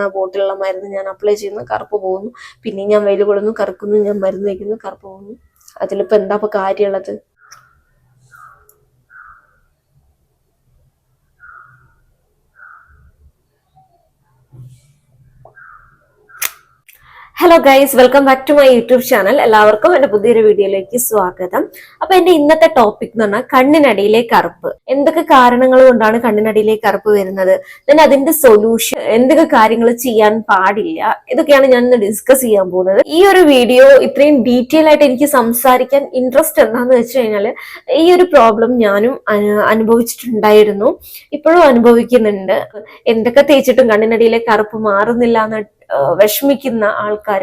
ആ ബോട്ടിലുള്ള മരുന്ന് ഞാൻ അപ്ലൈ ചെയ്യുന്നു. കറുപ്പ് പോകുന്നു. പിന്നെ ഞാൻ വെയിൽ കൊള്ളുന്നു. കറുക്കുന്നു ഞാൻ മരുന്ന് വയ്ക്കുന്നു കറുപ്പ് പോകുന്നു. അതിലിപ്പോ എന്താ ഇപ്പൊ കാര്യമുള്ളത്? Hello guys welcome back to my YouTube channel എല്ലാവർക്കും എന്റെ പുതിയൊരു വീഡിയോയിലേക്ക് സ്വാഗതം. അപ്പൊ എന്റെ ഇന്നത്തെ ടോപ്പിക് എന്ന് പറഞ്ഞാൽ കണ്ണിനടിയിലെ കറുപ്പ്. എന്തൊക്കെ കാരണങ്ങൾ കൊണ്ടാണ് കണ്ണിനടിയിലെ കറുപ്പ് വരുന്നത്? പിന്നെ അതിന്റെ സൊല്യൂഷൻ എന്തൊക്കെ കാര്യങ്ങൾ ചെയ്യാൻ പാടില്ല? ഇതൊക്കെയാണ് ഞാൻ ഇന്ന് ഡിസ്കസ് ചെയ്യാൻ പോകുന്നത്. ഈ ഒരു വീഡിയോ ഇത്രയും ഡീറ്റെയിൽ ആയിട്ട് എനിക്ക് സംസാരിക്കാൻ ഇൻട്രസ്റ്റ് എന്താന്ന് വെച്ച് കഴിഞ്ഞാൽ ഈ ഒരു പ്രോബ്ലം ഞാനും അനു- അനുഭവിച്ചിട്ടുണ്ടായിരുന്നു. ഇപ്പോഴും അനുഭവിക്കുന്നുണ്ട്. എന്തൊക്കെ തേച്ചിട്ടും കണ്ണിനടിയിലെ കറുപ്പ് മാറുന്നില്ല എന്ന് വിഷമിക്കുന്ന ആൾക്കാർ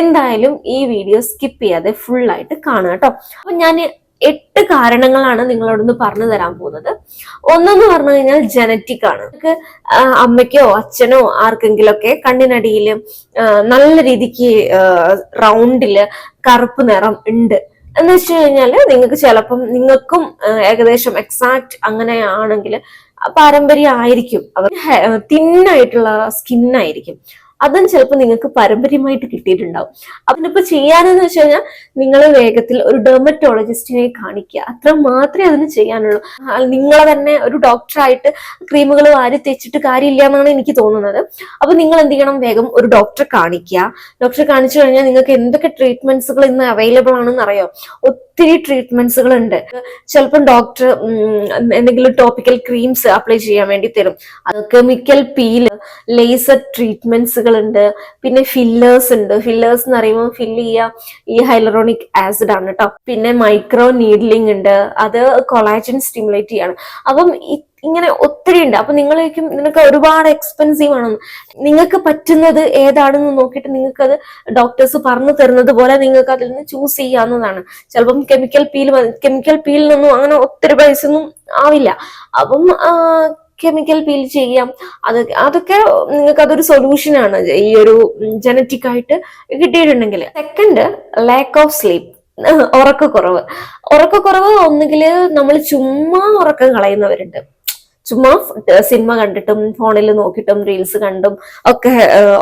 എന്തായാലും ഈ വീഡിയോ സ്കിപ്പ് ചെയ്യാതെ ഫുൾ ആയിട്ട് കാണുക കേട്ടോ അപ്പൊ ഞാൻ എട്ട് കാരണങ്ങളാണ് നിങ്ങളോടൊന്ന് പറഞ്ഞു തരാൻ പോകുന്നത്. ഒന്നെന്ന് പറഞ്ഞു കഴിഞ്ഞാൽ ജനറ്റിക് ആണ്. നമുക്ക് അമ്മയ്ക്കോ അച്ഛനോ ആർക്കെങ്കിലും ഒക്കെ കണ്ണിനടിയിൽ നല്ല രീതിക്ക് റൗണ്ടിൽ കറുപ്പ് നിറം ഉണ്ട്. എന്ന് വെച്ച് കഴിഞ്ഞാൽ നിങ്ങൾക്ക് ചിലപ്പം നിങ്ങൾക്കും ഏകദേശം എക്സാക്ട് അങ്ങനെയാണെങ്കിൽ പാരമ്പര്യം ആയിരിക്കും അവർ തിന്നായിട്ടുള്ള സ്കിന്നായിരിക്കും അതും ചിലപ്പോൾ നിങ്ങൾക്ക് പാരമ്പര്യമായിട്ട് കിട്ടിയിട്ടുണ്ടാവും. അതിനിപ്പോൾ ചെയ്യാനെന്ന് വെച്ച് കഴിഞ്ഞാൽ നിങ്ങൾ വേഗത്തിൽ ഒരു ഡെർമറ്റോളജിസ്റ്റിനെ കാണിക്കുക. അത്ര മാത്രമേ അതിന് ചെയ്യാനുള്ളൂ. നിങ്ങൾ തന്നെ ഒരു ഡോക്ടറായിട്ട് ക്രീമുകൾ വാരി തേച്ചിട്ട് കാര്യമില്ല എന്നാണ് എനിക്ക് തോന്നുന്നത്. അപ്പൊ നിങ്ങൾ എന്ത് ചെയ്യണം? വേഗം ഒരു ഡോക്ടറെ കാണിക്കുക. ഡോക്ടറെ കാണിച്ചു കഴിഞ്ഞാൽ നിങ്ങൾക്ക് എന്തൊക്കെ ട്രീറ്റ്മെന്റ്സുകൾ ഇന്ന് അവൈലബിൾ ആണെന്ന് അറിയോ? ഒത്തിരി ട്രീറ്റ്മെന്റ്സുകൾ ഉണ്ട്. ചിലപ്പം ഡോക്ടർ എന്തെങ്കിലും ടോപ്പിക്കൽ ക്രീംസ് അപ്ലൈ ചെയ്യാൻ വേണ്ടി തരും. അത് കെമിക്കൽ പീൽ ലേസർ ട്രീറ്റ്മെന്റ്സുകൾ ഉണ്ട് പിന്നെ ഫില്ലേഴ്സ് ഉണ്ട്. ഫില്ലേഴ്സ് എന്ന് പറയുമ്പോൾ ഫില്ല് ചെയ്യുക ഈ ഹൈലറോണിക് ആസിഡ് ആണ് കേട്ടോ പിന്നെ മൈക്രോ നീഡ്ലിംഗ് ഉണ്ട്. അത് കൊളാജൻ സ്റ്റിമുലേറ്റ് ചെയ്യാണ്. അപ്പം ഇങ്ങനെ ഒത്തിരി ഉണ്ട്. അപ്പൊ നിങ്ങളേക്കും നിനക്ക് ഒരുപാട് എക്സ്പെൻസീവ് ആണ്. നിങ്ങൾക്ക് പറ്റുന്നത് ഏതാണെന്ന് നോക്കിയിട്ട് നിങ്ങൾക്ക് അത് ഡോക്ടേഴ്സ് പറഞ്ഞു തരുന്നത് പോലെ നിങ്ങൾക്ക് അതിൽ നിന്ന് ചൂസ് ചെയ്യാവുന്നതാണ്. ചിലപ്പം കെമിക്കൽ പീൽ കെമിക്കൽ പീലിനൊന്നും അങ്ങനെ ഒത്തിരി പൈസ ഒന്നും ആവില്ല. അപ്പം കെമിക്കൽ പീൽ ചെയ്യാം. അത് അതൊക്കെ നിങ്ങൾക്ക് അതൊരു സൊല്യൂഷൻ ആണ്. ഈ ഒരു ജനറ്റിക് ആയിട്ട് കിട്ടിയിട്ടുണ്ടെങ്കിൽ സെക്കൻഡ് ലാക്ക് ഓഫ് സ്ലീപ്പ് ഉറക്കക്കുറവ്. ഉറക്കക്കുറവ് ഒന്നുകിൽ നമ്മൾ ചുമ്മാ ഉറക്കം കളയുന്നവരുണ്ട്. ചുമ്മാ സിനിമ കണ്ടിട്ടും ഫോണിൽ നോക്കിയിട്ടും റീൽസ് കണ്ടും ഒക്കെ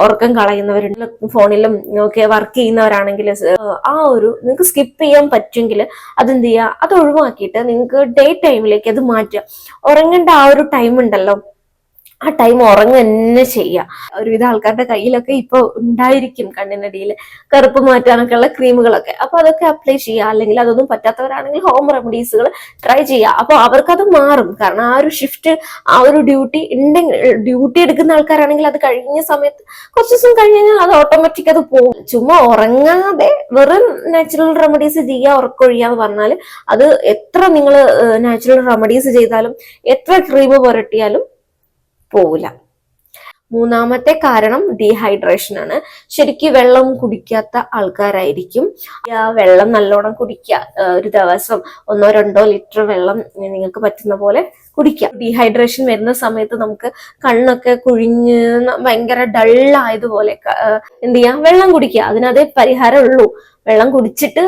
ഉറക്കം കളയുന്നവരുണ്ട്. ഫോണിലും ഒക്കെ വർക്ക് ചെയ്യുന്നവരാണെങ്കിൽ ആ ഒരു നിങ്ങൾക്ക് സ്കിപ്പ് ചെയ്യാൻ പറ്റുമെങ്കിൽ അതെന്ത് ചെയ്യുക അത് ഒഴിവാക്കിയിട്ട് നിങ്ങൾക്ക് ഡേ ടൈമിലേക്ക് അത് മാറ്റുക. ഉറങ്ങേണ്ട ആ ഒരു ടൈം ഉണ്ടല്ലോ. ആ ടൈം ഉറങ്ങുക തന്നെ ചെയ്യുക ഒരുവിധ ആൾക്കാരുടെ കയ്യിലൊക്കെ ഇപ്പൊ ഉണ്ടായിരിക്കും കണ്ണിനടിയിൽ കറുപ്പ് മാറ്റാനൊക്കെ ഉള്ള ക്രീമുകളൊക്കെ. അപ്പൊ അതൊക്കെ അപ്ലൈ ചെയ്യുക അല്ലെങ്കിൽ അതൊന്നും പറ്റാത്തവരാണെങ്കിൽ ഹോം റെമഡീസുകൾ ട്രൈ ചെയ്യുക അപ്പൊ അവർക്കത് മാറും. കാരണം ആ ഒരു ഷിഫ്റ്റ് ആ ഒരു ഡ്യൂട്ടി ഉണ്ടെങ്കിൽ ഡ്യൂട്ടി എടുക്കുന്ന ആൾക്കാരാണെങ്കിൽ അത് കഴിഞ്ഞ സമയത്ത് കുറച്ച് ദിവസം കഴിഞ്ഞ് കഴിഞ്ഞാൽ അത് ഓട്ടോമാറ്റിക് അത് പോകും. ചുമ്മാ ഉറങ്ങാതെ വെറും നാച്ചുറൽ റെമഡീസ് ചെയ്യുക ഉറക്കൊഴിയാന്ന് പറഞ്ഞാൽ അത് എത്ര നിങ്ങൾ നാച്ചുറൽ റെമഡീസ് ചെയ്താലും എത്ര ക്രീം പുരട്ടിയാലും പോവില്ല. മൂന്നാമത്തെ കാരണം ഡീഹൈഡ്രേഷൻ ആണ്. ശരിക്കും വെള്ളം കുടിക്കാത്ത ആൾക്കാരായിരിക്കും. ആ വെള്ളം നല്ലോണം കുടിക്കുക ഒരു ദിവസം ഒന്നോ രണ്ടോ ലിറ്റർ വെള്ളം നിങ്ങൾക്ക് പറ്റുന്ന പോലെ കുടിക്കുക ഡീഹൈഡ്രേഷൻ വരുന്ന സമയത്ത് നമുക്ക് കണ്ണൊക്കെ കുഴിഞ്ഞ് ഭയങ്കര ഡള്ളായതുപോലെ എന്ത് ചെയ്യാം? വെള്ളം കുടിക്കുക. അതിനതേ പരിഹാരം ഉള്ളൂ വെള്ളം കുടിച്ചിട്ട്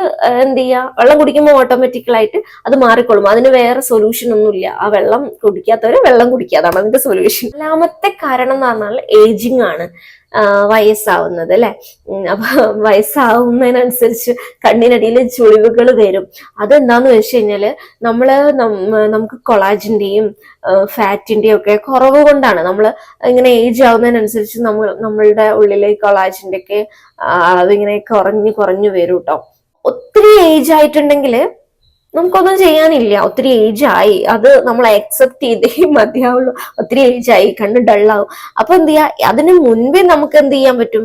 എന്ത് ചെയ്യുക വെള്ളം കുടിക്കുമ്പോൾ ഓട്ടോമാറ്റിക്കലായിട്ട് അത് മാറിക്കൊള്ളും. അതിന് വേറെ സൊല്യൂഷൻ ഒന്നുമില്ല. ആ വെള്ളം കുടിക്കാത്തവര് വെള്ളം കുടിക്കുക. അതാണ് അതിന്റെ സൊല്യൂഷൻ നാലാമത്തെ കാരണം എന്ന് പറഞ്ഞാൽ ഏജിങ് ആണ്. വയസ്സാവുന്നത് അല്ലെ? അപ്പൊ വയസ്സാവുന്നതിനനുസരിച്ച് കണ്ണിനടിയിൽ ചുളിവുകൾ വരും. അതെന്താന്ന് വെച്ച് കഴിഞ്ഞാൽ നമ്മൾ നമുക്ക് കൊളാജിന്റെയും ഫാറ്റിന്റെയും ഒക്കെ കുറവ് കൊണ്ടാണ്. നമ്മൾ ഇങ്ങനെ ഏജ് ആവുന്നതിനനുസരിച്ച് നമ്മൾ നമ്മളുടെ ഉള്ളിലെ കൊളാജിന്റെ ഒക്കെ അളവ് ഇങ്ങനെ കുറഞ്ഞു കുറഞ്ഞു വരും കേട്ടോ ഒത്തിരി ഏജ് ആയിട്ടുണ്ടെങ്കിൽ നമുക്കൊന്നും ചെയ്യാനില്ല. ഒത്തിരി ഏജ് ആയി. അത് നമ്മൾ അക്സെപ്റ്റ് ചെയ്തേ മതിയാവുള്ളൂ. ഒത്തിരി ഏജ് ആയി. കണ്ണ് ഡള്ളാവും അപ്പൊ എന്ത് ചെയ്യാ? അതിന് മുൻപേ നമുക്ക് എന്ത് ചെയ്യാൻ പറ്റും?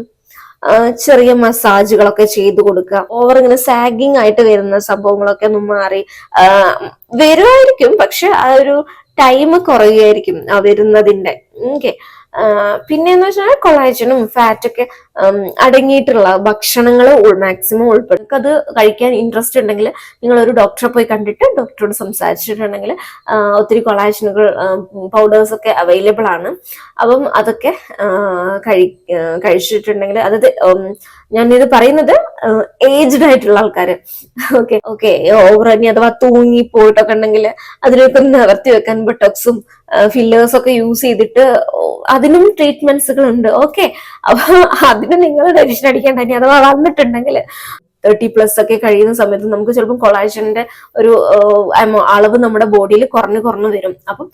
ചെറിയ മസാജുകളൊക്കെ ചെയ്തു കൊടുക്കുക. ഓവർ ഇങ്ങനെ സാഗിങ് ആയിട്ട് വരുന്ന സംഭവങ്ങളൊക്കെ ഒന്ന് മാറി. വരുമായിരിക്കും പക്ഷെ ആ ഒരു ടൈം കുറയുമായിരിക്കും വരുന്നതിന്റെ ഓക്കെ പിന്നെ എന്ന് വെച്ചാൽ കൊളാജനും ഫാറ്റൊക്കെ അടങ്ങിയിട്ടുള്ള ഭക്ഷണങ്ങൾ മാക്സിമം ഉൾപ്പെടും അത് കഴിക്കാൻ ഇൻട്രസ്റ്റ് ഉണ്ടെങ്കിൽ നിങ്ങൾ ഒരു ഡോക്ടറെ പോയി കണ്ടിട്ട് ഡോക്ടറോട് സംസാരിച്ചിട്ടുണ്ടെങ്കിൽ ഒത്തിരി കൊളാഷനുകൾ പൗഡേഴ്സ് ഒക്കെ അവൈലബിൾ ആണ്. അപ്പം അതൊക്കെ കഴി കഴിച്ചിട്ടുണ്ടെങ്കിൽ അതായത് ഞാനിത് പറയുന്നത് ഏജ്ഡ് ആയിട്ടുള്ള ആൾക്കാർ ഓക്കെ ഓക്കെ ഓവർ ഇനി അഥവാ തൂങ്ങി പോയിട്ടൊക്കെ ഉണ്ടെങ്കിൽ അതിനൊക്കെ നിവർത്തി വെക്കാൻ ബട്ടോക്സും ഫില്ലേഴ്സ് ഒക്കെ യൂസ് ചെയ്തിട്ട് അതിനും ട്രീറ്റ്മെന്റ്സുകൾ ഉണ്ട് ഓക്കെ അപ്പൊ അതിന് നിങ്ങൾ ടെൻഷൻ അടിക്കാൻ ഇനി അഥവാ വന്നിട്ടുണ്ടെങ്കിൽ തേർട്ടി പ്ലസ് ഒക്കെ കഴിയുന്ന സമയത്ത് നമുക്ക് ചിലപ്പോൾ കൊളാജന്റെ ഒരു അളവ് നമ്മുടെ ബോഡിയിൽ കുറഞ്ഞു കുറഞ്ഞു വരും. അപ്പം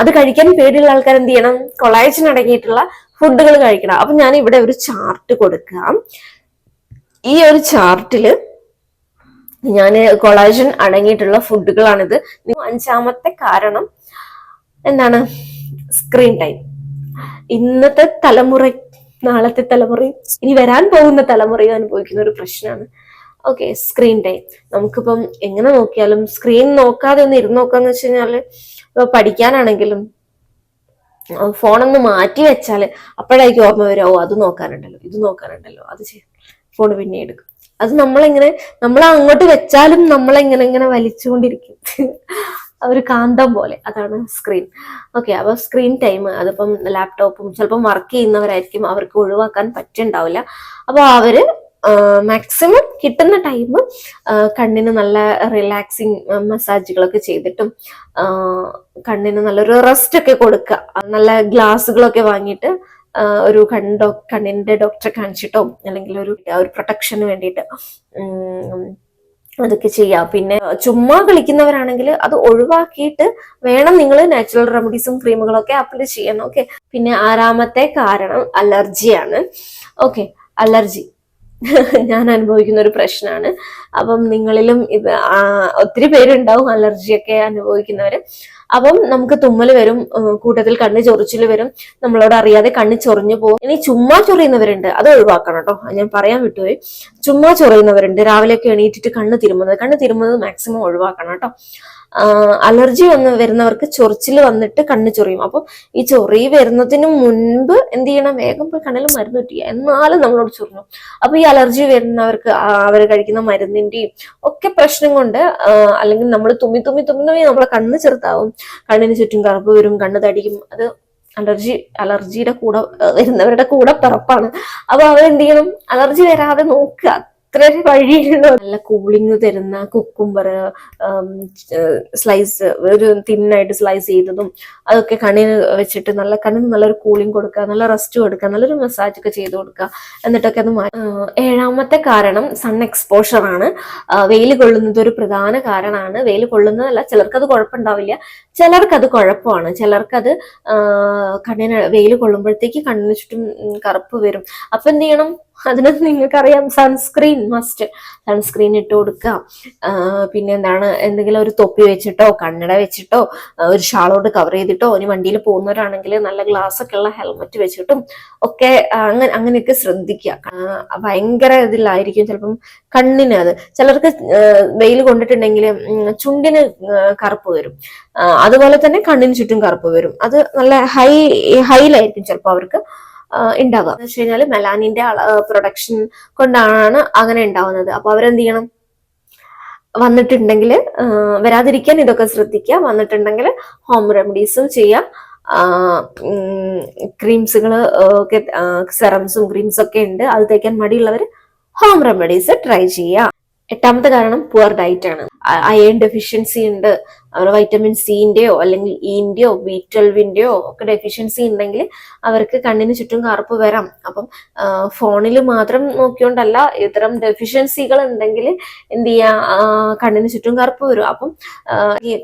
അത് കഴിക്കാൻ പേടിയുള്ള ആൾക്കാർ എന്ത് ചെയ്യണം? കൊളാജൻ അടങ്ങിയിട്ടുള്ള ഫുഡുകൾ കഴിക്കണം. അപ്പൊ ഞാൻ ഇവിടെ ഒരു ചാർട്ട് കൊടുക്കാം. ഈ ഒരു ചാർട്ടിൽ ഞാൻ കൊളാജൻ അടങ്ങിയിട്ടുള്ള ഫുഡുകളാണിത് അഞ്ചാമത്തെ കാരണം എന്താണ്? സ്ക്രീൻ ടൈം ഇന്നത്തെ തലമുറ നാളത്തെ തലമുറയും ഇനി വരാൻ പോകുന്ന തലമുറയും അനുഭവിക്കുന്ന ഒരു പ്രശ്നമാണ്. ഓക്കെ സ്ക്രീൻ ടൈം നമുക്കിപ്പം എങ്ങനെ നോക്കിയാലും സ്ക്രീൻ നോക്കാതെ ഒന്ന് ഇരുന്ന് നോക്കാന്ന് വെച്ച് കഴിഞ്ഞാൽ ഇപ്പൊ പഠിക്കാനാണെങ്കിലും ഫോണൊന്ന് മാറ്റി വെച്ചാൽ അപ്പോഴായിരിക്കും ഓർമ്മ വരിക ഓ അത് നോക്കാനുണ്ടല്ലോ ഇത് നോക്കാനുണ്ടല്ലോ അത് ചെയ്യാം. ഫോൺ പിന്നെ എടുക്കും. അത് നമ്മളിങ്ങനെ നമ്മൾ അങ്ങോട്ട് വെച്ചാലും നമ്മളെങ്ങനെ ഇങ്ങനെ വലിച്ചുകൊണ്ടിരിക്കും. ഒരു കാന്തം പോലെ. അതാണ് സ്ക്രീൻ ഓക്കെ അപ്പൊ സ്ക്രീൻ ടൈം അതിപ്പം ലാപ്ടോപ്പും ചിലപ്പം വർക്ക് ചെയ്യുന്നവരായിരിക്കും. അവർക്ക് ഒഴിവാക്കാൻ പറ്റുണ്ടാവില്ല. അപ്പോൾ അവർ മാക്സിമം കിട്ടുന്ന ടൈം കണ്ണിന് നല്ല റിലാക്സിങ് മസാജുകളൊക്കെ ചെയ്തിട്ടും കണ്ണിന് നല്ലൊരു റെസ്റ്റ് ഒക്കെ കൊടുക്കുക നല്ല ഗ്ലാസ്സുകളൊക്കെ വാങ്ങിയിട്ട് ഒരു ഡോ കണ്ണിന്റെ ഡോക്ടറെ കാണിച്ചിട്ടോ അല്ലെങ്കിൽ ഒരു ഒരു പ്രൊട്ടക്ഷന് വേണ്ടിയിട്ട് അതൊക്കെ ചെയ്യാം. പിന്നെ ചുമ്മാ കളിക്കുന്നവരാണെങ്കിൽ അത് ഒഴിവാക്കിയിട്ട് വേണം നിങ്ങൾ നാച്ചുറൽ റെമഡീസും ക്രീമുകളൊക്കെ അപ്ലൈ ചെയ്യാൻ. ഓക്കെ പിന്നെ ആറാമത്തെ കാരണം അലർജിയാണ്. Okay allergy. ഞാൻ അനുഭവിക്കുന്ന ഒരു പ്രശ്നമാണ്. അപ്പം നിങ്ങളിലും ഇത് ഒത്തിരി പേരുണ്ടാവും അലർജിയൊക്കെ അനുഭവിക്കുന്നവര്. അപ്പം നമുക്ക് തുമ്മൽ വരും കൂട്ടത്തിൽ കണ്ണ് ചൊറിച്ചിൽ വരും. നമ്മളോട് അറിയാതെ കണ്ണ് ചൊറിഞ്ഞു പോകും. ഇനി ചുമ്മാ ചൊറിയുന്നവരുണ്ട്. അത് ഒഴിവാക്കണം കേട്ടോ. ഞാൻ പറയാൻ വിട്ടുപോയി. ചുമ്മാ ചൊറിയുന്നവരുണ്ട്. രാവിലെയൊക്കെ എണീറ്റിട്ട് കണ്ണ് തിരുമുന്നത്. കണ്ണ് തിരുമുന്നത് മാക്സിമം ഒഴിവാക്കണം കേട്ടോ. അലർജി വന്ന് വരുന്നവർക്ക് ചൊറിച്ചിൽ വന്നിട്ട് കണ്ണ് ചൊറിയും. അപ്പോൾ ഈ ചൊറി വരുന്നതിന് മുൻപ് എന്ത് ചെയ്യണം? വേഗം പോയി കണ്ണിൽ മരുന്ന് കിട്ടിയ എന്നാലും നമ്മളോട് ചൊറിഞ്ഞു. അപ്പൊ ഈ അലർജി വരുന്നവർക്ക് അവർ കഴിക്കുന്ന മരുന്നിന്റെയും ഒക്കെ പ്രശ്നം കൊണ്ട് അല്ലെങ്കിൽ നമ്മൾ തുമ്മി തുമ്മി തുമ്മി നമ്മളെ കണ്ണ് ചെറുതാവും. കണ്ണിന് ചുറ്റും കറുപ്പ് വരും കണ്ണ് തടിക്കും അത് അലർജി അലർജിയുടെ കൂടെ വരുന്നവരുടെ കൂടെ പിറപ്പാണ്. അപ്പൊ അവരെന്ത് ചെയ്യണം? അലർജി വരാതെ നോക്കുക. അത്ര വഴിയുള്ള നല്ല കൂളിംഗ് തരുന്ന കുക്കുംബർ സ്ലൈസ് ഒരു തിന്നായിട്ട് സ്ലൈസ് ചെയ്തതും അതൊക്കെ കണ്ണിന് വെച്ചിട്ട് നല്ല കണ്ണിന് നല്ലൊരു കൂളിംഗ് കൊടുക്കുക നല്ല റെസ്റ്റ് കൊടുക്കുക നല്ലൊരു മസാജ് ഒക്കെ ചെയ്ത് കൊടുക്കുക. എന്നിട്ടൊക്കെ അത് ഏഴാമത്തെ കാരണം സൺ എക്സ്പോഷർ ആണ്. വെയിൽ കൊള്ളുന്നത് ഒരു പ്രധാന കാരണമാണ്. വെയിൽ കൊള്ളുന്നതല്ല ചിലർക്ക് അത് കുഴപ്പമുണ്ടാവില്ല. ചിലർക്ക് അത് കുഴപ്പമാണ്. ചിലർക്ക് അത് കണ്ണിന് വെയിൽ കൊള്ളുമ്പോഴത്തേക്ക് കണ്ണിന് ചുറ്റും കറുപ്പ് വരും. അപ്പൊ എന്ത് ചെയ്യണം? അതിന് നിങ്ങൾക്കറിയാം സൺസ്ക്രീൻ മസ്റ്റ് സൺസ്ക്രീൻ ഇട്ട് കൊടുക്കുക. പിന്നെ എന്താണ് എന്തെങ്കിലും ഒരു തൊപ്പി വെച്ചിട്ടോ കണ്ണട വെച്ചിട്ടോ ഒരു ഷാളോട് കവർ ചെയ്തിട്ടോ ഇനി വണ്ടിയിൽ പോകുന്നവരാണെങ്കിൽ നല്ല ഗ്ലാസ് ഒക്കെ ഉള്ള ഹെൽമെറ്റ് വെച്ചിട്ടും ഒക്കെ അങ്ങനെ അങ്ങനെയൊക്കെ ശ്രദ്ധിക്കുക. ഭയങ്കര ഇതിലായിരിക്കും ചിലപ്പം കണ്ണിന് അത്. ചിലർക്ക് വെയിൽ കൊണ്ടിട്ടുണ്ടെങ്കിൽ ചുണ്ടിന് കറുപ്പ് വരും. അതുപോലെ തന്നെ കണ്ണിന് ചുറ്റും കറുപ്പ് വരും. അത് നല്ല ഹൈ ഹൈലായിരിക്കും ചിലപ്പോൾ അവർക്ക് ആ, ഉണ്ടാവുക എന്ന് വെച്ച് കഴിഞ്ഞാൽ മെലാനിന്റെ പ്രൊഡക്ഷൻ കൊണ്ടാണ് അങ്ങനെ ഉണ്ടാവുന്നത് അപ്പൊ അവരെന്ത് ചെയ്യണം? വന്നിട്ടുണ്ടെങ്കിൽ വരാതിരിക്കാൻ ഇതൊക്കെ ശ്രദ്ധിക്കുക. വന്നിട്ടുണ്ടെങ്കിൽ ഹോം റെമഡീസും ചെയ്യാം. ക്രീംസുകൾ ഒക്കെ സെറംസും ക്രീംസും ഒക്കെ ഉണ്ട് അത് തേക്കാൻ മടിയുള്ളവർ ഹോം റെമഡീസ് ട്രൈ ചെയ്യുക എട്ടാമത്തെ കാരണം പുവർ ഡയറ്റ് ആണ്. അയൺ ഡെഫിഷ്യൻസി ഉണ്ട് അവർ വൈറ്റമിൻ സിന്റെയോ അല്ലെങ്കിൽ ഇന്റെയോ ബി ട്വൽവിന്റെയോ ഒക്കെ ഡെഫിഷ്യൻസി ഉണ്ടെങ്കിൽ അവർക്ക് കണ്ണിന് ചുറ്റും കറുപ്പ് വരാം. അപ്പം ഫോണിൽ മാത്രം നോക്കിയോണ്ടല്ല ഇത്തരം ഡെഫിഷ്യൻസികൾ ഉണ്ടെങ്കിൽ എന്ത് ചെയ്യാ? കണ്ണിന് ചുറ്റും കറുപ്പ് വരും. അപ്പം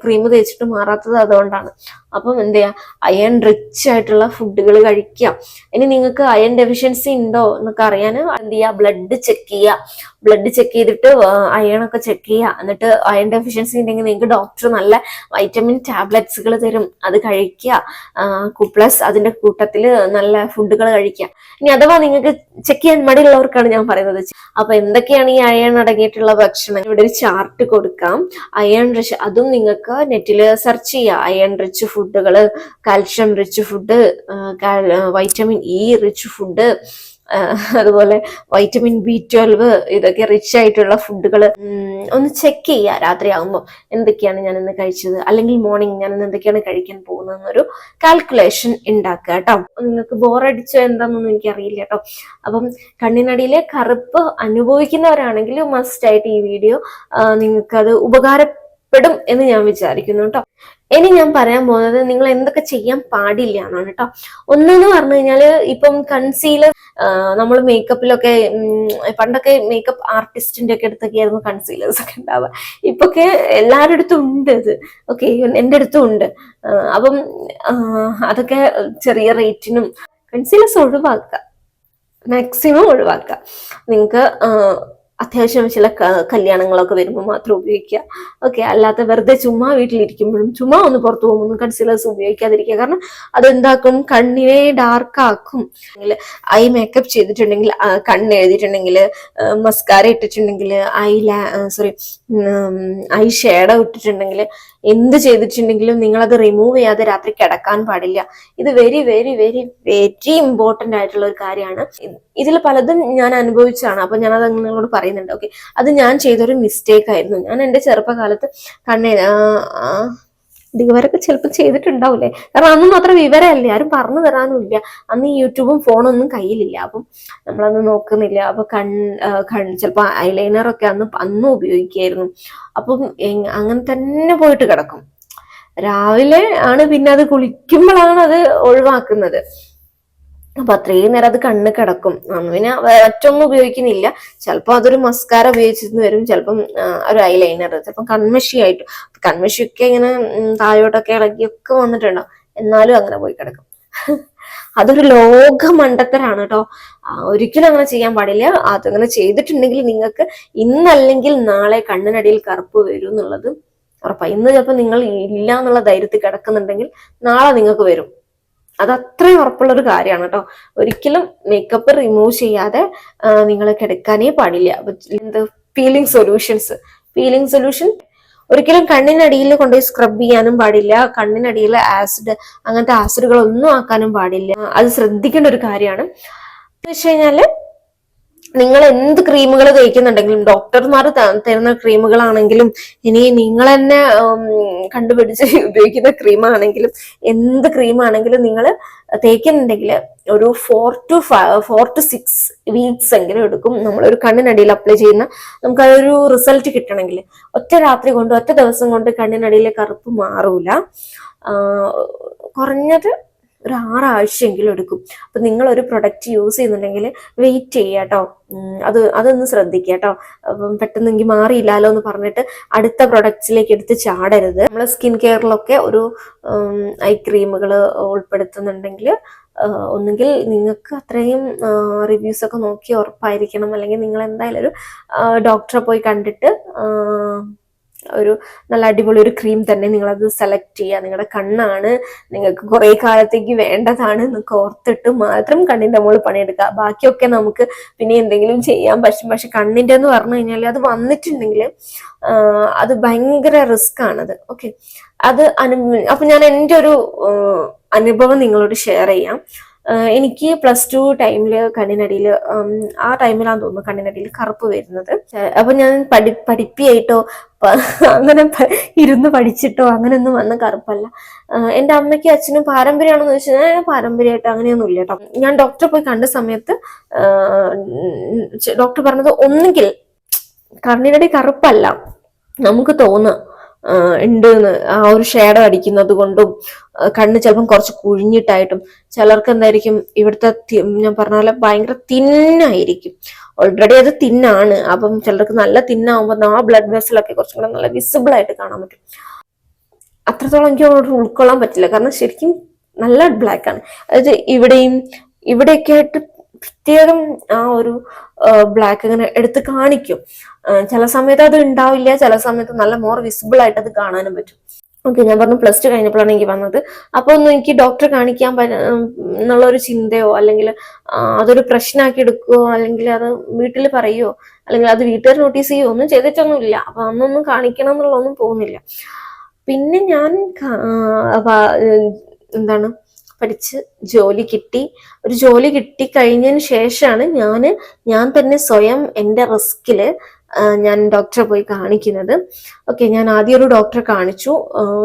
ക്രീം തേച്ചിട്ട് മാറാത്തത് അതുകൊണ്ടാണ്. അപ്പം എന്ത് ചെയ്യാ? അയൺ റിച്ച് ആയിട്ടുള്ള ഫുഡുകൾ കഴിക്കുക. ഇനി നിങ്ങൾക്ക് അയൺ ഡെഫിഷ്യൻസി ഉണ്ടോ എന്നൊക്കെ അറിയാൻ എന്ത് ചെയ്യുക ബ്ലഡ് ചെക്ക് ചെയ്യുക. ബ്ലഡ് ചെക്ക് ചെയ്തിട്ട് അയൺ ഒക്കെ ചെക്ക് ചെയ്യുക. എന്നിട്ട് അയൺ ഡെഫിഷ്യൻസി ഉണ്ടെങ്കിൽ നിങ്ങൾക്ക് ഡോക്ടർ നല്ല വൈറ്റമിൻ ടാബ്ലറ്റ്സുകൾ തരും. അത് കഴിക്കുക. പ്ലസ് അതിന്റെ കൂട്ടത്തിൽ നല്ല ഫുഡുകൾ കഴിക്കുക. ഇനി അഥവാ നിങ്ങൾക്ക് ചെക്ക് ചെയ്യാൻ മടിയുള്ളവർക്കാണ് ഞാൻ പറയുന്നത്. അപ്പൊ എന്തൊക്കെയാണ് ഈ അയൺ അടങ്ങിയിട്ടുള്ള ഭക്ഷണം? ഇവിടെ ഒരു ചാർട്ട് കൊടുക്കാം. അയൺ റിച്ച് അതും നിങ്ങൾക്ക് നെറ്റിൽ സെർച്ച് ചെയ്യുക. അയൺ റിച്ച് ഫുഡുകൾ calcium rich food vitamin E rich food അതുപോലെ വൈറ്റമിൻ ബി ട്വൽവ് ഇതൊക്കെ റിച്ച് ആയിട്ടുള്ള ഫുഡുകൾ ഒന്ന് ചെക്ക് ചെയ്യുക രാത്രി ആകുമ്പോൾ എന്തൊക്കെയാണ് ഞാൻ ഇന്ന് കഴിച്ചത്. അല്ലെങ്കിൽ മോർണിംഗ് ഞാൻ ഇന്ന് എന്തൊക്കെയാണ് കഴിക്കാൻ പോകുന്നത് എന്നൊരു കാൽക്കുലേഷൻ ഉണ്ടാക്കുക കേട്ടോ നിങ്ങൾക്ക് ബോറടിച്ചോ എന്താണെന്നൊന്നും എനിക്കറിയില്ല കേട്ടോ അപ്പം കണ്ണിനടിയിലെ കറുപ്പ് അനുഭവിക്കുന്നവരാണെങ്കിൽ മസ്റ്റ് ആയിട്ട് ഈ വീഡിയോ നിങ്ങൾക്കത് ഉപകാരപ്പെടും എന്ന് ഞാൻ വിചാരിക്കുന്നു കേട്ടോ ഇനി ഞാൻ പറയാൻ പോകുന്നത് നിങ്ങൾ എന്തൊക്കെ ചെയ്യാൻ പാടില്ല എന്നാണ് കേട്ടോ ഒന്നെന്ന് പറഞ്ഞു കഴിഞ്ഞാൽ ഇപ്പം കൺസീലർ നമ്മൾ മേക്കപ്പിലൊക്കെ പണ്ടൊക്കെ മേക്കപ്പ് ആർട്ടിസ്റ്റിന്റെ ഒക്കെ അടുത്തൊക്കെ ആയിരുന്നു കൺസീലേഴ്സ് ഒക്കെ ഉണ്ടാവുക. ഇപ്പൊക്കെ എല്ലാവരുടെ അടുത്തും ഉണ്ട് ഇത്. ഓക്കെ എന്റെ അടുത്തും ഉണ്ട്. അപ്പം അതൊക്കെ ചെറിയ റേറ്റിനും കൺസീലേഴ്സ് ഒഴിവാക്കുക. മാക്സിമം ഒഴിവാക്കുക. നിങ്ങൾക്ക് അത്യാവശ്യം ചില കല്യാണങ്ങളൊക്കെ വരുമ്പോൾ മാത്രം ഉപയോഗിക്കുക. ഓക്കെ അല്ലാത്ത വെറുതെ ചുമ്മാ വീട്ടിലിരിക്കുമ്പോഴും ചുമ്മാ ഒന്ന് പുറത്തു പോകുമ്പോൾ കൺസീലേഴ്സ് ഉപയോഗിക്കാതിരിക്കുക. കാരണം അതെന്താക്കും? കണ്ണിനെ ഡാർക്ക് ആക്കും. ഐ മേക്കപ്പ് ചെയ്തിട്ടുണ്ടെങ്കിൽ കണ്ണ് എഴുതിയിട്ടുണ്ടെങ്കിൽ മസ്കാര ഇട്ടിട്ടുണ്ടെങ്കിൽ ഐ ലാ സോറി ഐ ഷേഡോ ഇട്ടിട്ടുണ്ടെങ്കിൽ എന്ത് ചെയ്തിട്ടുണ്ടെങ്കിലും നിങ്ങളത് റിമൂവ് ചെയ്യാതെ രാത്രി കിടക്കാൻ പാടില്ല. ഇത് very very very very important ആയിട്ടുള്ള ഒരു കാര്യമാണ്. ഇതിൽ പലതും ഞാൻ അനുഭവിച്ചാണ് അപ്പൊ ഞാൻ നിങ്ങളോട് പറയുന്നുണ്ട്. ഓക്കെ അത് ഞാൻ ചെയ്തൊരു മിസ്റ്റേക്ക് ആയിരുന്നു. ഞാൻ എന്റെ ചെറുപ്പകാലത്ത് കണ്ണേ ഇതുവരൊക്കെ ചിലപ്പോൾ ചെയ്തിട്ടുണ്ടാവില്ലേ? കാരണം അന്ന് മാത്രം വിവരമല്ലേ ആരും പറഞ്ഞു തരാനും ഇല്ല അന്ന് യൂട്യൂബും ഫോണൊന്നും കയ്യിലില്ല. അപ്പം നമ്മളന്ന് നോക്കുന്നില്ല. അപ്പൊ കൺ കൺ ചിലപ്പോൾ ഐലൈനറൊക്കെ അന്ന് അന്നും ഉപയോഗിക്കായിരുന്നു. അപ്പം അങ്ങനെ തന്നെ പോയിട്ട് കിടക്കും. രാവിലെ ആണ് പിന്നെ അത് കുളിക്കുമ്പോഴാണ് അത് ഒഴിവാക്കുന്നത്. അപ്പൊ അത്രയും നേരം അത് കണ്ണ് കിടക്കും. അന്ന് പിന്നെ മറ്റൊന്നും ഉപയോഗിക്കുന്നില്ല. ചിലപ്പോൾ അതൊരു മസ്കാര ഉപയോഗിച്ചിരുന്ന് വരും. ചിലപ്പം ഒരു ഐലൈനർ ചിലപ്പം കൺമഷി ആയിട്ട്. കൺമഷിയൊക്കെ ഇങ്ങനെ താഴോട്ടൊക്കെ ഇളകിയൊക്കെ വന്നിട്ടുണ്ടാവും. എന്നാലും അങ്ങനെ പോയി കിടക്കും. അതൊരു ലോക മണ്ടത്തരാണ് കേട്ടോ ഒരിക്കലും അങ്ങനെ ചെയ്യാൻ പാടില്ല. അതങ്ങനെ ചെയ്തിട്ടുണ്ടെങ്കിൽ നിങ്ങൾക്ക് ഇന്നല്ലെങ്കിൽ നാളെ കണ്ണിനടിയിൽ കറുപ്പ് വരും എന്നുള്ളത് ഉറപ്പാണ് ഇന്ന് ചിലപ്പോൾ നിങ്ങൾ ഇല്ല എന്നുള്ള ധൈര്യത്തിൽ കിടക്കുന്നുണ്ടെങ്കിൽ നാളെ നിങ്ങൾക്ക് വരും. അത് അത്രയും ഉറപ്പുള്ള ഒരു കാര്യമാണ് കേട്ടോ. ഒരിക്കലും മേക്കപ്പ് റിമൂവ് ചെയ്യാതെ നിങ്ങൾ കിടക്കാനേ പാടില്ല. എന്ത് ഫീലിംഗ് സൊല്യൂഷൻസ് ഫീലിംഗ് സൊല്യൂഷൻ ഒരിക്കലും കണ്ണിനടിയിൽ കൊണ്ടുപോയി സ്ക്രബ് ചെയ്യാനും പാടില്ല. കണ്ണിനടിയിൽ ആസിഡ് അങ്ങനത്തെ ആസിഡുകൾ ഒന്നും ആക്കാനും പാടില്ല. അത് ശ്രദ്ധിക്കേണ്ട ഒരു കാര്യമാണ്. എന്ന് വെച്ച് കഴിഞ്ഞാൽ നിങ്ങൾ എന്ത് ക്രീമുകൾ തേക്കുന്നുണ്ടെങ്കിലും ഡോക്ടർമാർ തരുന്ന ക്രീമുകളാണെങ്കിലും ഇനി നിങ്ങൾ തന്നെ കണ്ടുപിടിച്ച് ഉപയോഗിക്കുന്ന ക്രീമാണെങ്കിലും എന്ത് ക്രീമാണെങ്കിലും നിങ്ങൾ തേക്കുന്നുണ്ടെങ്കിൽ ഒരു four to four to six weeks എങ്കിലും എടുക്കും. നമ്മൾ ഒരു കണ്ണിനടിയിൽ അപ്ലൈ ചെയ്യുന്ന നമുക്കതൊരു റിസൾട്ട് കിട്ടണമെങ്കിൽ ഒറ്റ രാത്രി കൊണ്ട് ഒറ്റ ദിവസം കൊണ്ട് കണ്ണിനടിയിലെ കറുപ്പ് മാറൂല. കുറഞ്ഞത് ഒരു ആറാഴ്ചയെങ്കിലും എടുക്കും. അപ്പൊ നിങ്ങൾ ഒരു പ്രൊഡക്റ്റ് യൂസ് ചെയ്യുന്നുണ്ടെങ്കിൽ വെയിറ്റ് ചെയ്യുക കേട്ടോ അത് അതൊന്ന് ശ്രദ്ധിക്കുക കേട്ടോ അപ്പം പെട്ടെന്ന് എനിക്ക് മാറിയില്ലല്ലോ എന്ന് പറഞ്ഞിട്ട് അടുത്ത പ്രൊഡക്ട്സിലേക്ക് എടുത്ത് ചാടരുത്. നമ്മൾ സ്കിൻ കെയറിലൊക്കെ ഒരു ഐ ക്രീമുകൾ ഉൾപ്പെടുത്തുന്നുണ്ടെങ്കിൽ ഒന്നുകിൽ നിങ്ങൾക്ക് അത്രയും റിവ്യൂസ് ഒക്കെ നോക്കി ഉറപ്പായിരിക്കണം. അല്ലെങ്കിൽ നിങ്ങൾ എന്തായാലും ഒരു ഡോക്ടറെ പോയി കണ്ടിട്ട് ഒരു നല്ല അടിപൊളി ഒരു ക്രീം തന്നെ നിങ്ങളത് സെലക്ട് ചെയ്യുക. നിങ്ങളുടെ കണ്ണാണ് നിങ്ങൾക്ക് കുറെ കാലത്തേക്ക് വേണ്ടതാണ് എന്നൊക്കെ ഓർത്തിട്ട് മാത്രം കണ്ണിന്റെ മുകളിൽ പണിയെടുക്കുക. ബാക്കിയൊക്കെ നമുക്ക് പിന്നെ എന്തെങ്കിലും ചെയ്യാൻ പറ്റും പക്ഷെ കണ്ണിന്റെ എന്ന് പറഞ്ഞു കഴിഞ്ഞാൽ അത് വന്നിട്ടുണ്ടെങ്കിൽ അത് ഭയങ്കര റിസ്ക് ആണത്. ഓക്കെ അത് അനു അപ്പൊ ഞാൻ എന്റെ ഒരു അനുഭവം നിങ്ങളോട് ഷെയർ ചെയ്യാം. എനിക്ക് പ്ലസ് ടു ടൈമിൽ കണ്ണിനടിയിൽ ആ ടൈമിലാന്ന് തോന്നുന്നു കണ്ണിനടിയിൽ കറുപ്പ് വരുന്നത്. അപ്പൊ ഞാൻ പഠി പഠിപ്പിയായിട്ടോ അങ്ങനെ ഇരുന്ന് പഠിച്ചിട്ടോ അങ്ങനെയൊന്നും വന്ന കറുപ്പല്ല. എന്റെ അമ്മയ്ക്കും അച്ഛനും പാരമ്പര്യമാണെന്ന് വെച്ചാൽ പാരമ്പര്യമായിട്ട് അങ്ങനെയൊന്നും ഇല്ല ഞാൻ ഡോക്ടറെ പോയി കണ്ട സമയത്ത് ഡോക്ടർ പറഞ്ഞത് ഒന്നുകിൽ കണ്ണിനടി കറുപ്പല്ല നമുക്ക് തോന്നുക ഉണ്ട് ആ ഒരു ഷേഡോ അടിക്കുന്നത് കൊണ്ടും കണ്ണ് ചിലപ്പം കുറച്ച് കുഴിഞ്ഞിട്ടായിട്ടും ചിലർക്ക് എന്തായിരിക്കും ഇവിടുത്തെ ഞാൻ പറഞ്ഞ പോലെ ഭയങ്കര തിന്നായിരിക്കും. ഓൾറെഡി അത് തിന്നാണ്. അപ്പം ചിലർക്ക് നല്ല തിന്നാവുമ്പോൾ ആ ബ്ലഡ് വെസലൊക്കെ കുറച്ചും കൂടെ നല്ല വിസിബിൾ ആയിട്ട് കാണാൻ പറ്റും. അത്രത്തോളം എനിക്ക് ഉൾക്കൊള്ളാൻ പറ്റില്ല. കാരണം ശരിക്കും നല്ല ബ്ലാക്ക് ആണ്. അതായത് ഇവിടെയും ഇവിടെയൊക്കെ ആയിട്ട് പ്രത്യേകം ആ ഒരു ബ്ലാക്ക് അങ്ങനെ എടുത്ത് കാണിക്കും. ചില സമയത്ത് അത് ഉണ്ടാവില്ല ചില സമയത്ത് നല്ല മോർ വിസിബിൾ ആയിട്ട് അത് കാണാനും പറ്റും. ഓക്കെ ഞാൻ പറഞ്ഞു പ്ലസ് ടു കഴിഞ്ഞപ്പോഴാണ് എനിക്ക് വന്നത്. അപ്പൊ ഒന്നും എനിക്ക് ഡോക്ടറെ കാണിക്കാൻ എന്നുള്ള ഒരു ചിന്തയോ അല്ലെങ്കിൽ അതൊരു പ്രശ്നമാക്കി എടുക്കുകയോ അല്ലെങ്കിൽ അത് വീട്ടിൽ പറയുകയോ അല്ലെങ്കിൽ അത് വീട്ടുകാർ നോട്ടീസ് ചെയ്യുകയോ ഒന്നും ചെയ്തിട്ടൊന്നുമില്ല. അപ്പൊ അന്നൊന്നും കാണിക്കണം എന്നുള്ളതൊന്നും പോകുന്നില്ല. പിന്നെ ഞാൻ എന്താണ് പഠിച്ച് ജോലി കിട്ടി. ഒരു ജോലി കിട്ടി കഴിഞ്ഞതിന് ശേഷമാണ് ഞാൻ ഞാൻ തന്നെ സ്വയം എന്റെ റിസ്കിൽ ഞാൻ ഡോക്ടറെ പോയി കാണിക്കുന്നത്. ഓക്കെ ഞാൻ ആദ്യം ഒരു ഡോക്ടറെ കാണിച്ചു.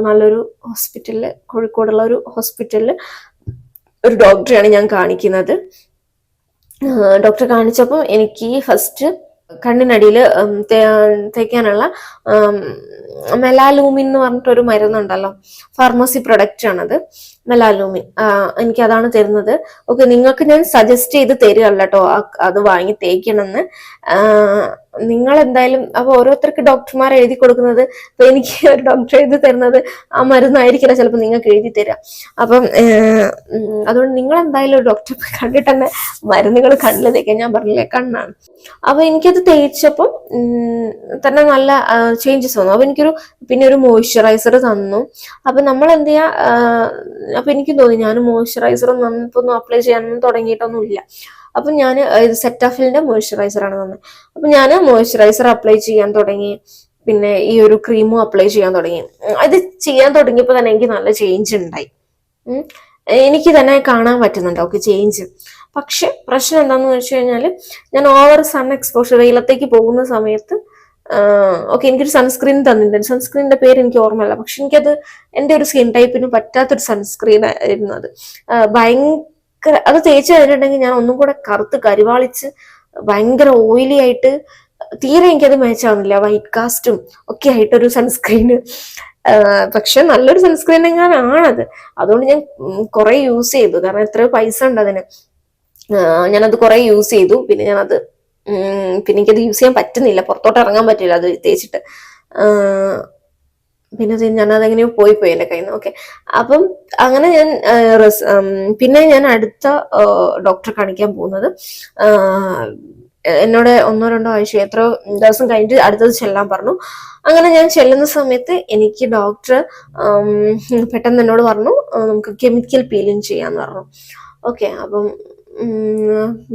നല്ലൊരു ഹോസ്പിറ്റലിൽ കോഴിക്കോടുള്ള ഒരു ഹോസ്പിറ്റലിൽ ഒരു ഡോക്ടറെയാണ് ഞാൻ കാണിക്കുന്നത്. ഡോക്ടറെ കാണിച്ചപ്പോൾ എനിക്ക് ഫസ്റ്റ് കണ്ണിനടിയിൽ തേക്കാനുള്ള മെലാലൂമിൻ എന്ന് പറഞ്ഞിട്ടൊരു മരുന്നുണ്ടല്ലോ. ഫാർമസി പ്രൊഡക്റ്റ് ആണത്. മെലാലൂമിൻ. എനിക്ക് അതാണ് തരുന്നത്. ഓക്കെ നിങ്ങൾക്ക് ഞാൻ സജസ്റ്റ് ചെയ്ത് തരികയല്ല അത് വാങ്ങി തേക്കണമെന്ന്. നിങ്ങൾ എന്തായാലും അപ്പൊ ഓരോരുത്തർക്ക് ഡോക്ടർമാർ എഴുതി കൊടുക്കുന്നത് ഇപ്പൊ എനിക്ക് ഒരു ഡോക്ടർ എഴുതി തരുന്നത് ആ മരുന്നായിരിക്കില്ല ചിലപ്പോൾ നിങ്ങൾക്ക് എഴുതി തരാം. അപ്പം അതുകൊണ്ട് നിങ്ങൾ എന്തായാലും ഒരു ഡോക്ടറെ കണ്ടിട്ട് തന്നെ മരുന്നുകൾ കണ്ണിൽ തേക്കാൻ ഞാൻ പറഞ്ഞില്ലേ കണ്ണാണ്. അപ്പൊ എനിക്കത് തേച്ചപ്പം തന്നെ നല്ല ചേഞ്ചസ് വന്നു. അപ്പൊ എനിക്കൊരു പിന്നെ ഒരു മോയ്സ്ചറൈസർ തന്നു. അപ്പൊ നമ്മൾ എന്ത് ചെയ്യാ അപ്പൊ എനിക്ക് തോന്നി ഞാൻ മോയ്സ്ചറൈസർ ഒന്നും അപ്ലൈ ചെയ്യാനൊന്നും തുടങ്ങിയിട്ടൊന്നും ഇല്ല അപ്പൊ ഞാൻ ഇത് സെറ്റാഫിലിന്റെ മോയ്സ്ചറൈസർ ആണ് തന്നെ അപ്പൊ ഞാൻ മോയ്സ്ചറൈസർ അപ്ലൈ ചെയ്യാൻ തുടങ്ങി. പിന്നെ ഈ ഒരു ക്രീമും അപ്ലൈ ചെയ്യാൻ തുടങ്ങി. ഇത് ചെയ്യാൻ തുടങ്ങിയപ്പോൾ തന്നെ എനിക്ക് നല്ല ചേഞ്ച് ഉണ്ടായി. എനിക്ക് തന്നെ കാണാൻ പറ്റുന്നുണ്ട് ഓക്കെ ചേഞ്ച് പക്ഷെ പ്രശ്നം എന്താന്ന് വെച്ച് കഴിഞ്ഞാൽ ഞാൻ ഓവർ സൺ എക്സ്പോഷർ വെയിലത്തേക്ക് പോകുന്ന സമയത്ത് ഓക്കെ എനിക്കൊരു സൺസ്ക്രീൻ തന്നിട്ടുണ്ട്. സൺസ്ക്രീനിന്റെ പേര് എനിക്ക് ഓർമ്മയില്ല. പക്ഷെ എനിക്കത് എന്റെ ഒരു സ്കിൻ ടൈപ്പിന് പറ്റാത്തൊരു സൺസ്ക്രീൻ ആയിരുന്നു അത്. ആ, ഭയങ്കര അത് തേച്ച് കഴിഞ്ഞിട്ടുണ്ടെങ്കിൽ ഞാൻ ഒന്നും കൂടെ കറുത്ത് കരിവാളിച്ച് ഭയങ്കര ഓയിലി ആയിട്ട് തീരെ എനിക്കത് മാച്ച് ആവുന്നില്ല. വൈറ്റ് കാസ്റ്റും ഒക്കെ ആയിട്ടൊരു സൺസ്ക്രീന് പക്ഷെ നല്ലൊരു സൺസ്ക്രീൻ എങ്ങാനാണത്. അതുകൊണ്ട് ഞാൻ കുറെ യൂസ് ചെയ്തു. കാരണം എത്ര പൈസ ഉണ്ട് അതിന്. ഞാനത് കുറെ യൂസ് ചെയ്തു. പിന്നെ ഞാനത് പിന്നെ എനിക്കത് യൂസ് ചെയ്യാൻ പറ്റുന്നില്ല. പുറത്തോട്ട് ഇറങ്ങാൻ പറ്റില്ല അത് തേച്ചിട്ട്. പിന്നെ ഞാൻ ഞാനത് എങ്ങനെയോ പോയി പോയി എന്റെ കയ്യിൽ നിന്ന് ഓക്കെ അപ്പം അങ്ങനെ ഞാൻ പിന്നെ ഞാൻ അടുത്ത ഡോക്ടറെ കാണിക്കാൻ പോകുന്നത്. എന്നോട് ഒന്നോ രണ്ടോ ആഴ്ച എത്രയോ ദിവസം കഴിഞ്ഞിട്ട് അടുത്തത് ചെല്ലാൻ പറഞ്ഞു. അങ്ങനെ ഞാൻ ചെല്ലുന്ന സമയത്ത് എനിക്ക് ഡോക്ടർ പെട്ടെന്ന് എന്നോട് പറഞ്ഞു നമുക്ക് കെമിക്കൽ പീലിംഗ് ചെയ്യാന്ന് പറഞ്ഞു. ഓക്കെ അപ്പം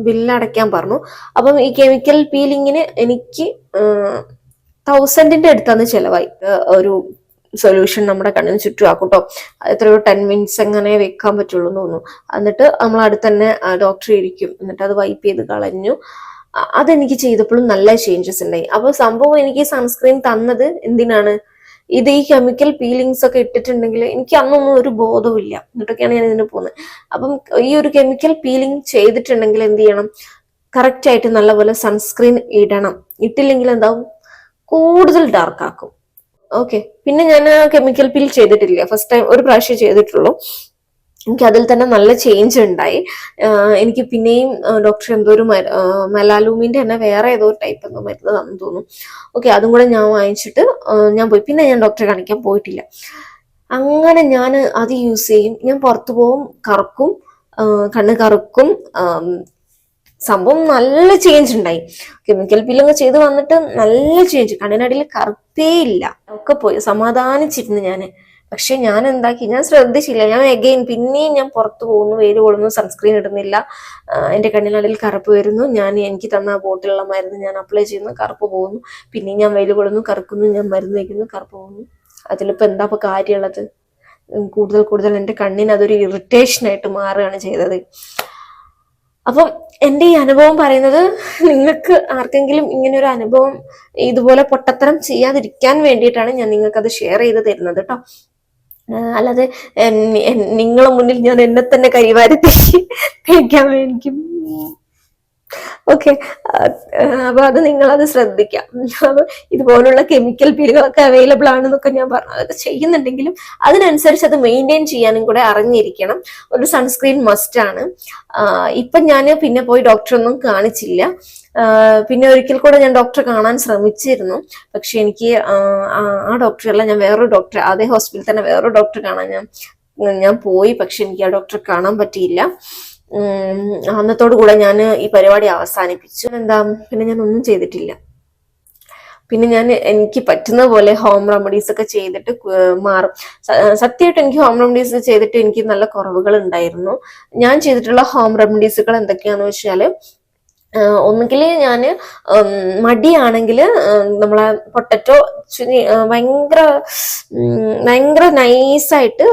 ബില്ല് അടയ്ക്കാൻ പറഞ്ഞു. അപ്പം ഈ കെമിക്കൽ പീലിങ്ങിന് എനിക്ക് തൗസൻഡിന്റെ അടുത്താണ് ചെലവായി ഒരു സൊല്യൂഷൻ നമ്മുടെ കണ്ണിന് ചുറ്റും കേട്ടോ എത്രയോ ടെൻ മിനിറ്റ്സ് എങ്ങനെ വെക്കാൻ പറ്റുള്ളൂ എന്ന് തോന്നുന്നു. എന്നിട്ട് നമ്മൾ അടുത്ത് തന്നെ ഡോക്ടർ ഇരിക്കും. എന്നിട്ട് അത് വൈപ്പ് ചെയ്ത് കളഞ്ഞു. അതെനിക്ക് ചെയ്തപ്പോഴും നല്ല ചേഞ്ചസ് ഉണ്ടായി. അപ്പൊ സംഭവം എനിക്ക് സൺസ്ക്രീൻ തന്നത് എന്തിനാണ്? ഇത് ഈ കെമിക്കൽ പീലിങ്സ് ഒക്കെ ഇട്ടിട്ടുണ്ടെങ്കിൽ എനിക്ക് അന്നൊന്നും ഒരു ബോധവുമില്ല എന്നിട്ടൊക്കെയാണ് ഞാൻ ഇതിന് പോകുന്നത്. അപ്പം ഈ ഒരു കെമിക്കൽ പീലിംഗ് ചെയ്തിട്ടുണ്ടെങ്കിൽ എന്ത് ചെയ്യണം? കറക്റ്റ് ആയിട്ട് നല്ലപോലെ സൺസ്ക്രീൻ ഇടണം. ഇട്ടില്ലെങ്കിൽ എന്താവും? കൂടുതൽ ഡാർക്ക് ആക്കും. ഓക്കെ പിന്നെ ഞാൻ കെമിക്കൽ പിൽ ചെയ്തിട്ടില്ല. ഫസ്റ്റ് ടൈം ഒരു പ്രാവശ്യം ചെയ്തിട്ടുള്ളൂ. എനിക്ക് അതിൽ തന്നെ നല്ല ചേഞ്ച് ഉണ്ടായി. എനിക്ക് പിന്നെയും ഡോക്ടർ എന്തോ ഒരു മലാലൂമിന്റെ തന്നെ വേറെ ഏതോ ഒരു ടൈപ്പ് എന്തോ മരുന്ന് തന്നു തോന്നുന്നു. ഓക്കെ അതും കൂടെ ഞാൻ വാങ്ങിച്ചിട്ട് ഞാൻ പോയി. പിന്നെ ഞാൻ ഡോക്ടറെ കാണിക്കാൻ പോയിട്ടില്ല. അങ്ങനെ ഞാൻ അത് യൂസ് ചെയ്യും. ഞാൻ പുറത്തു പോകും കറക്കും കണ്ണ് കറുക്കും സംഭവം നല്ല ചേഞ്ച് ഉണ്ടായി. കെമിക്കൽ പില്ലങ്ങ് ചെയ്ത് വന്നിട്ട് നല്ല ചേഞ്ച് കണ്ണിനടിയിൽ കറുപ്പേ ഇല്ല. ഒക്കെ പോയി. സമാധാനിച്ചിരുന്നു ഞാൻ പക്ഷെ ഞാൻ എന്താക്കി ഞാൻ ശ്രദ്ധിച്ചില്ല. ഞാൻ എഗെയിൻ പിന്നെയും ഞാൻ പുറത്തു പോകുന്നു. വെയിൽ കൊള്ളുന്നു. സൺസ്ക്രീൻ ഇടുന്നില്ല. എന്റെ കണ്ണിനടിയിൽ കറുപ്പ് വരുന്നു. ഞാൻ എനിക്ക് തന്ന ആ ബോട്ടിലുള്ള മരുന്ന് ഞാൻ അപ്ലൈ ചെയ്യുന്നു. കറുപ്പ് പോകുന്നു. പിന്നെയും ഞാൻ വെയിൽ കൊള്ളുന്നു. കറുക്കുന്നു. ഞാൻ മരുന്ന് വയ്ക്കുന്നു കറുപ്പ് പോകുന്നു. അതിലിപ്പോ എന്താ ഇപ്പൊ കാര്യമുള്ളത്? കൂടുതൽ കൂടുതൽ എന്റെ കണ്ണിന് അതൊരു ഇറിറ്റേഷൻ ആയിട്ട് മാറുകയാണ് ചെയ്തത്. അപ്പം എന്റെ ഈ അനുഭവം പറയുന്നത് നിങ്ങൾക്ക് ആർക്കെങ്കിലും ഇങ്ങനെ ഒരു അനുഭവം ഇതുപോലെ പൊട്ടത്തരം ചെയ്യാതിരിക്കാൻ വേണ്ടിയിട്ടാണ് ഞാൻ നിങ്ങൾക്ക് അത് ഷെയർ ചെയ്ത് തരുന്നത് കേട്ടോ അല്ലാതെ നിങ്ങളെ മുന്നിൽ ഞാൻ എന്നെ തന്നെ കൈവാരി തേക്കാൻ വേണ്ടി ഓക്കെ അപ്പൊ അത് നിങ്ങൾ അത് ശ്രദ്ധിക്കാം ഇതുപോലുള്ള കെമിക്കൽ പീലുകളൊക്കെ അവൈലബിൾ ആണെന്നൊക്കെ ഞാൻ പറഞ്ഞു. അതൊക്കെ ചെയ്യുന്നുണ്ടെങ്കിലും അതിനനുസരിച്ച് അത് മെയിന്റെയിൻ ചെയ്യാനും കൂടെ അറിഞ്ഞിരിക്കണം. ഒരു സൺസ്ക്രീൻ മസ്റ്റ് ആണ്. ഇപ്പൊ ഞാൻ പിന്നെ പോയി ഡോക്ടറൊന്നും കാണിച്ചില്ല. പിന്നെ ഒരിക്കൽ കൂടെ ഞാൻ ഡോക്ടറെ കാണാൻ ശ്രമിച്ചിരുന്നു. പക്ഷെ എനിക്ക് ആ- ഡോക്ടറല്ല ഞാൻ വേറൊരു ഡോക്ടർ അതേ ഹോസ്പിറ്റലിൽ തന്നെ വേറൊരു ഡോക്ടറെ കാണാൻ ഞാൻ ഞാൻ പോയി. പക്ഷെ എനിക്ക് ആ ഡോക്ടറെ കാണാൻ പറ്റിയില്ല. അന്നത്തോടു കൂടെ ഞാൻ ഈ പരിപാടി അവസാനിപ്പിച്ചു. എന്താ പിന്നെ ഞാൻ ഒന്നും ചെയ്തിട്ടില്ല. പിന്നെ ഞാൻ എനിക്ക് പറ്റുന്ന പോലെ ഹോം റെമഡീസ് ഒക്കെ ചെയ്തിട്ട് മാറും. സത്യമായിട്ട് എനിക്ക് ഹോം റെമഡീസ് ചെയ്തിട്ട് എനിക്ക് നല്ല കുറവുകൾ ഉണ്ടായിരുന്നു. ഞാൻ ചെയ്തിട്ടുള്ള ഹോം റെമഡീസുകൾ എന്തൊക്കെയാന്ന് വെച്ചാൽ ഒന്നുകിൽ ഞാൻ മടിയാണെങ്കിൽ നമ്മളെ പൊട്ടറ്റോ ഭയങ്കര ഭയങ്കര നൈസായിട്ട്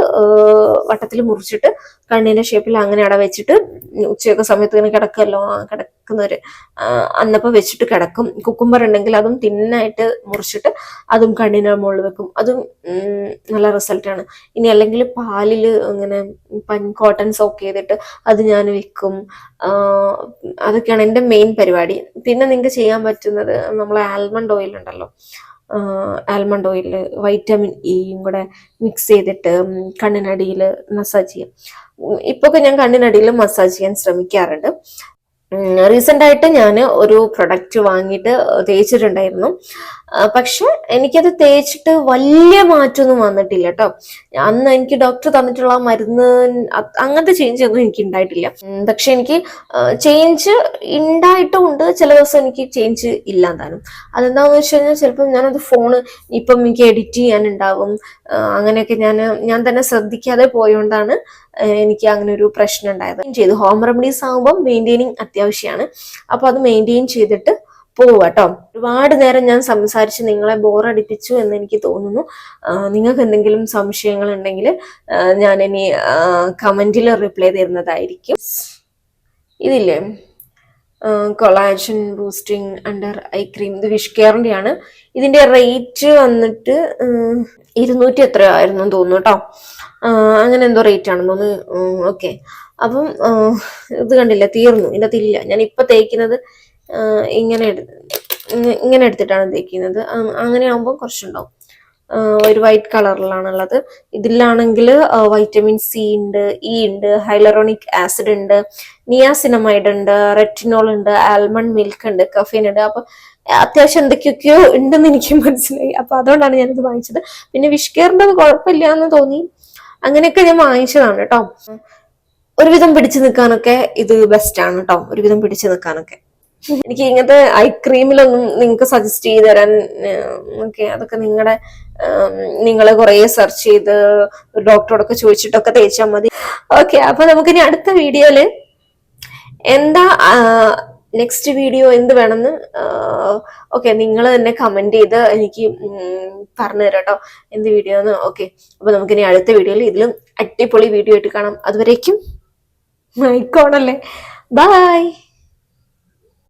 വട്ടത്തിൽ മുറിച്ചിട്ട് കണ്ണിന്റെ ഷേപ്പിൽ അങ്ങനെ അവിടെ വെച്ചിട്ട് ഉച്ചയൊക്കെ സമയത്ത് ഇങ്ങനെ കിടക്കുമല്ലോ ആ കിടക്കുന്നവര്. ആ, അന്നപ്പോ വെച്ചിട്ട് കിടക്കും. കുക്കുംബർ ഉണ്ടെങ്കിൽ അതും തിന്നായിട്ട് മുറിച്ചിട്ട് അതും കണ്ണിന് മുകളിൽ വെക്കും. അതും നല്ല റിസൾട്ടാണ് ഇനി അല്ലെങ്കിൽ പാലിൽ ഇങ്ങനെ പൻ കോട്ടൺ സോക്ക് ചെയ്തിട്ട് അത് ഞാൻ വെക്കും. അതൊക്കെയാണ് എന്റെ മെയിൻ പരിപാടി. പിന്നെ നിങ്ങൾക്ക് ചെയ്യാൻ പറ്റുന്നത് നമ്മളെ ആൽമണ്ട് ഓയിൽ ഉണ്ടല്ലോ. ആൽമണ്ട് ഓയിൽ വൈറ്റമിൻ ഇയും കൂടെ മിക്സ് ചെയ്തിട്ട് കണ്ണിനടിയിൽ മസാജ് ചെയ്യാം. ഇപ്പൊക്കെ ഞാൻ കണ്ണിനടിയിൽ മസാജ് ചെയ്യാൻ ശ്രമിക്കാറുണ്ട്. റീസെന്റ് ആയിട്ട് ഞാൻ ഒരു പ്രൊഡക്റ്റ് വാങ്ങിയിട്ട് തേച്ചിട്ടുണ്ടായിരുന്നു. പക്ഷെ എനിക്കത് തേച്ചിട്ട് വലിയ മാറ്റമൊന്നും വന്നിട്ടില്ല കേട്ടോ അന്ന് എനിക്ക് ഡോക്ടർ തന്നിട്ടുള്ള മരുന്ന് അങ്ങനത്തെ ചേഞ്ച് ഒന്നും എനിക്ക് ഉണ്ടായിട്ടില്ല. പക്ഷെ എനിക്ക് ചേഞ്ച് ഉണ്ടായിട്ടും ഉണ്ട് ചില ദിവസം എനിക്ക് ചേഞ്ച് ഇല്ലാതാനും അതെന്താണെന്ന് വെച്ച് കഴിഞ്ഞാൽ ചിലപ്പം ഞാനത് ഫോണ് ഇപ്പം എനിക്ക് എഡിറ്റ് ചെയ്യാനുണ്ടാവും. അങ്ങനെയൊക്കെ ഞാൻ ഞാൻ തന്നെ ശ്രദ്ധിക്കാതെ പോയോണ്ടാണ് എനിക്ക് അങ്ങനെ ഒരു പ്രശ്നം ഉണ്ടായത്. ചെയ്തു. ഹോം റെമഡീസ് ആകുമ്പോൾ മെയിന്റെയിനിങ് അത്യാവശ്യമാണ് അപ്പോൾ അത് മെയിന്റെയിൻ ചെയ്തിട്ട് പോവുക കേട്ടോ. ഒരുപാട് നേരം ഞാൻ സംസാരിച്ച് നിങ്ങളെ ബോറടിപ്പിച്ചു എന്ന് എനിക്ക് തോന്നുന്നു. നിങ്ങൾക്ക് എന്തെങ്കിലും സംശയങ്ങൾ ഉണ്ടെങ്കിൽ ഞാൻ ഇനി കമന്റിൽ റിപ്ലൈ തരുന്നതായിരിക്കും. ഇതില്ലേ? Collagen boosting under eye cream ഇത് വിഷ് കെയറിന്റെ ആണ് ഇതിന്റെ റേറ്റ് വന്നിട്ട് ഇരുന്നൂറ്റി എത്രയോ ആയിരുന്നു തോന്നുന്നു കേട്ടോ. അങ്ങനെ എന്തോ റേറ്റ് ആണെന്ന് തോന്നുന്നു. ഓക്കെ അപ്പം ഇത് കണ്ടില്ല? തീർന്നു. ഇതിന്റെ ഇല്ല. ഞാൻ ഇപ്പം തേക്കുന്നത് ഇങ്ങനെ ഇങ്ങനെ എടുത്തിട്ടാണ് തേക്കുന്നത് അങ്ങനെ ആകുമ്പോൾ കുറച്ചുണ്ടാവും. ഒരു വൈറ്റ് കളറിലാണുള്ളത് ഇതിലാണെങ്കിൽ വൈറ്റമിൻ സി ഉണ്ട് ഇ ഉണ്ട് ഹൈലറോണിക് ആസിഡ് ഉണ്ട് നിയാസിനമൈഡ് ഉണ്ട് റെറ്റിനോൾ ഉണ്ട് ആൽമണ്ട് മിൽക്ക് ഉണ്ട് കഫീൻ ഉണ്ട്. അപ്പൊ അത്യാവശ്യം എന്തൊക്കെയൊക്കെയോ ഉണ്ടെന്ന് എനിക്ക് മനസ്സിലായി. അപ്പൊ അതുകൊണ്ടാണ് ഞാനിത് വാങ്ങിച്ചത്. പിന്നെ വിഷ്കെയറിന്റെ കുഴപ്പമില്ല എന്ന് തോന്നി. അങ്ങനെയൊക്കെ ഞാൻ വാങ്ങിച്ചതാണ് കേട്ടോ. ഒരുവിധം പിടിച്ചു നിൽക്കാനൊക്കെ ഇത് ബെസ്റ്റ് ആണ് കേട്ടോ. ഒരുവിധം പിടിച്ചു നിൽക്കാനൊക്കെ. എനിക്ക് ഇങ്ങനത്തെ ഐ ക്രീമിലൊന്നും നിങ്ങൾക്ക് സജസ്റ്റ് ചെയ്ത് തരാൻ ഓക്കെ അതൊക്കെ നിങ്ങളുടെ നിങ്ങളെ കൊറേ സെർച്ച് ചെയ്ത് ഡോക്ടറോടൊക്കെ ചോദിച്ചിട്ടൊക്കെ തേച്ചാൽ മതി. ഓക്കെ അപ്പൊ നമുക്കിനി അടുത്ത വീഡിയോയിൽ എന്താ നെക്സ്റ്റ് വീഡിയോ എന്ത് വേണമെന്ന് ഓക്കെ നിങ്ങൾ തന്നെ കമന്റ് ചെയ്ത് എനിക്ക് പറഞ്ഞു തരാം കേട്ടോ എന്ത് വീഡിയോ എന്ന് ഓക്കെ അപ്പൊ നമുക്കിനി അടുത്ത വീഡിയോയിൽ ഇതിലും അടിപൊളി വീഡിയോ ആയിട്ട് കാണാം. അതുവരേക്കും മൈക്കോണല്ലേ. ബൈ.